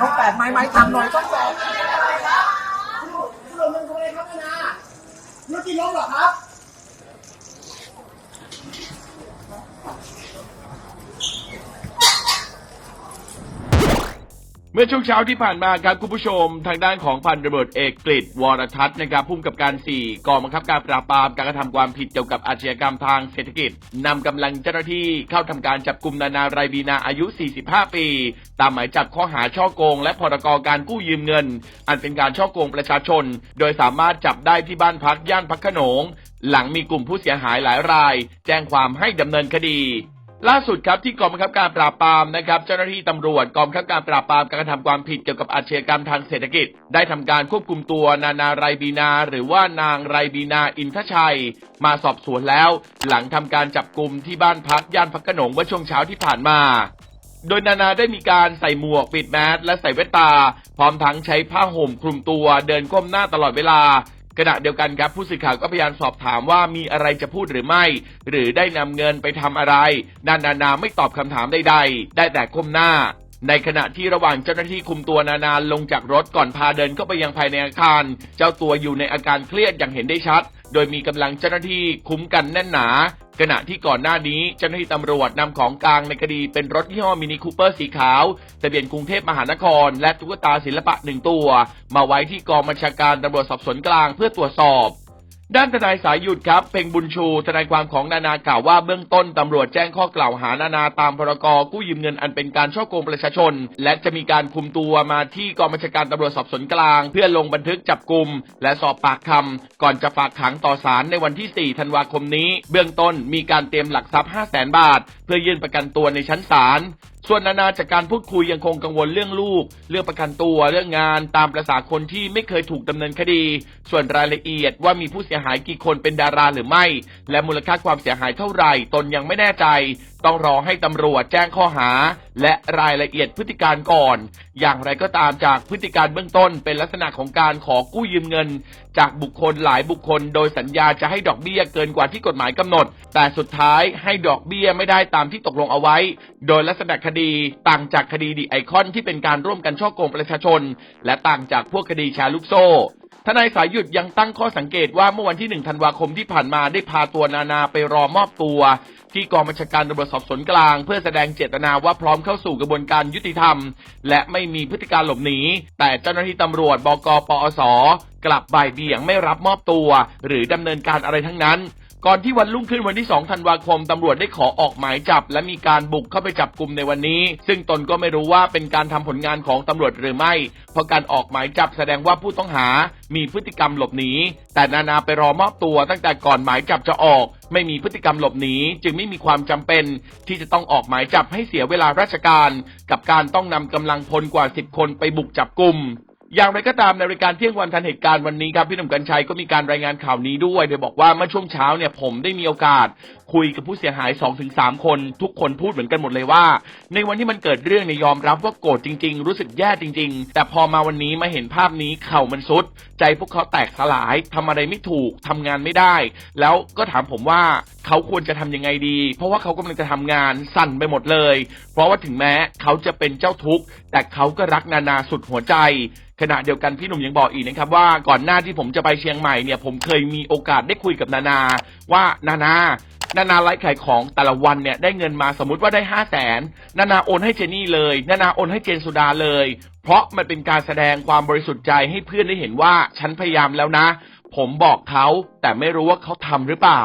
ต้องแปดไม้ไม้ทำหน่อยต้องแปดคุณหลงเงินคุณอะไรครับนาเมื่อกี้ล้มเหรอครับ เมื่อช่วงเช้าที่ผ่านมาครับคุณผู้ชม ทางด้านของพันตำรวจเอกกฤษวรทัศน์นะครับพุ่มกับการ 4กองบังคับการปราบปรามการกระทำความผิดเกี่ยวกับอาชญากรรมทางเศรษฐกิจนำกำลังเจ้าหน้าที่เข้าทำการจับกลุ่มนานาไรบีนาอายุ 45 ปี ตามหมายจับข้อหาช่อโกง และพรกการกู้ยืมเงิน อันเป็นการช่อโกงประชาชน โดยสามารถจับได้ที่บ้านพักย่านพักขนงหลังมีกลุ่มผู้เสียหายหลายราย แจ้งความให้ดำเนินคดี ล่าสุดครับที่กองบังคับการปราบปรามนะครับ เจ้าหน้าที่ตำรวจกองบังคับการปราบปรามการกระทำความผิดเกี่ยวกับอาชญากรรมทางเศรษฐกิจ ได้ทำการควบคุมตัวนานาไรบีนา หรือว่านางไรบีนาอินทชัย มาสอบสวนแล้ว หลังทำการจับกลุ่มที่บ้านพักย่านพักกระหนงเมื่อช่วงเช้าที่ผ่านมา โดยนานาได้มีการใส่หมวกปิดแมสและใส่แว่นตา พร้อมทั้งใช้ผ้าห่มคลุมตัวเดินก้มหน้าตลอดเวลา ขณะเดียวกันครับผู้สื่อข่าวก็พยายามสอบถามว่ามีอะไรจะพูดหรือไม่ หรือได้นำเงินไปทำอะไร นานานาไม่ตอบคำถามใดๆ ได้แต่ก้มหน้า ในขณะที่ระหว่างเจ้าหน้าที่คุมตัวนานาลงจากรถก่อนพาเดินเข้าไปยังภายในอาคาร เจ้าตัวอยู่ในอาการเครียดอย่างเห็นได้ชัด โดยมีกำลังเจ้าหน้าที่คุ้มกันแน่นหนา ขณะที่ก่อนหน้านี้เจ้าหน้าที่ตำรวจนำของกลางในคดีเป็นรถยี่ห้อมินิคูเปอร์สีขาวทะเบียนกรุงเทพมหานคร และตุ๊กตาศิลปะหนึ่งตัว มาไว้ที่กองบัญชาการตำรวจสอบสวนกลางเพื่อตรวจสอบ ด้านทนายสายหยุดครับ เพ่งบุญชูทนายความของนานากล่าวว่าเบื้องต้นตำรวจแจ้งข้อกล่าวหานานาตามพรกกู้ยืมเงินอันเป็นการช่อโกงประชาชน และจะมีการคุมตัวมาที่กองบัญชาการตำรวจสอบสวนกลาง เพื่อลงบันทึกจับกลุ่มและสอบปากคำก่อนจะฝากขังต่อศาลในวันที่ 4 ธันวาคมนี้ เบื้องต้นมีการเตรียมหลักทรัพย์ 5 0 0 0 0 0 บาท เพื่อยื่นประกันตัวในชั้นศาล ส่วนนานาจากการพูดคุยยังคงกังวลเรื่องลูก เรื่องประกันตัวเรื่องงานตามประษาคนที่ไม่เคยถูกดำเนินคดี ส่วนรายละเอียดว่ามีผู้เสียหายกี่คนเป็นดาราหรือไม่ และมูลค่าความเสียหายเท่าไหร่ตนยังไม่แน่ใจต้องรอให้ตำรวจแจ้งข้อหา และรายละเอียดพฤติการก่อน อย่างไรก็ตามจากพฤติการเบื้องต้นเป็นลักษณะของการขอกู้ยืมเงิน จากบุคคลหลายบุคคล โดยสัญญาจะให้ดอกเบี้ยเกินกว่าที่กฎหมายกำหนด แต่สุดท้ายให้ดอกเบี้ยไม่ได้ตามที่ตกลงเอาไว้ โดยลักษณะคดีต่างจากคดีดีไอคอนที่เป็นการร่วมกันช่อโกงประชาชน และต่างจากพวกคดีแชร์ลูกโซ่ทนายสายหยุดยังตั้งข้อสังเกตว่าเมื่อวันที่ 1 ธันวาคมที่ผ่านมาได้พาตัวนานาไปรอมอบตัว ที่กองบัญชาการตำรวจสอบสวนกลาง เพื่อแสดงเจตนาว่าพร้อมเข้าสู่กระบวนการยุติธรรม และไม่มีพฤติการหลบหนี แต่เจ้าหน้าที่ตำรวจบกปอส กลับบ่ายเบี่ยงไม่รับมอบตัว หรือดำเนินการอะไรทั้งนั้น ก่อนที่วันรุ่งขึ้นวันที่ 2 ธันวาคม ตำรวจได้ขอออกหมายจับ และมีการบุกเข้าไปจับกลุ่มในวันนี้ ซึ่งตนก็ไม่รู้ว่าเป็นการทำผลงานของตำรวจหรือไม่ เพราะการออกหมายจับแสดงว่าผู้ต้องหา มีพฤติกรรมหลบหนี แต่นานาไปรอมอบตัวตั้งแต่ก่อนหมายจับจะออก ไม่มีพฤติกรรมหลบหนี จึงไม่มีความจำเป็น ที่จะต้องออกหมายจับให้เสียเวลาราชการ กับการต้องนำกำลังพลกว่า 10 คนไปบุกจับกลุ่ม อย่างไรก็ตามในรายการเที่ยงวันทันเหตุการณ์วันนี้ครับพี่หนุ่มกัญชัยก็มีการรายงานข่าวนี้ด้วยโดยบอกว่าเมื่อช่วงเช้าเนี่ยผมได้มีโอกาสคุยกับผู้เสียหาย 2-3 คน ทุกคนพูดเหมือนกันหมดเลยว่า ในวันที่มันเกิดเรื่องเนี่ยยอมรับว่าโกรธจริง ๆ รู้สึกแย่จริง ๆ แต่พอมาวันนี้มาเห็นภาพนี้เข่ามันซุด ใจพวกเขาแตกสลายทำอะไรไม่ถูกทำงานไม่ได้ แล้วก็ถามผมว่าเขาควรจะทำยังไงดี เพราะว่าเขากำลังจะทำงานสั่นไปหมดเลย เพราะว่าถึงแม้เขาจะเป็นเจ้าทุกข์แต่เขาก็รักนานาสุดหัวใจขณะเดียวกันพี่หนุ่มยังบอกอีกนะครับว่าก่อนหน้าที่ผมจะไปเชียงใหม่เนี่ยผมเคยมีโอกาสได้คุยกับนานา ว่านานานานาไลฟ์ขายของแต่ละวันเนี่ยได้เงินมาสมมติว่าได้ห้าแสนนานาโอนให้เจนี่เลย นานาโอนให้เจนสุดาเลย เพราะมันเป็นการแสดงความบริสุทธิ์ใจให้เพื่อนได้เห็นว่าฉันพยายามแล้วนะ ผมบอกเขาแต่ไม่รู้ว่าเขาทำหรือเปล่า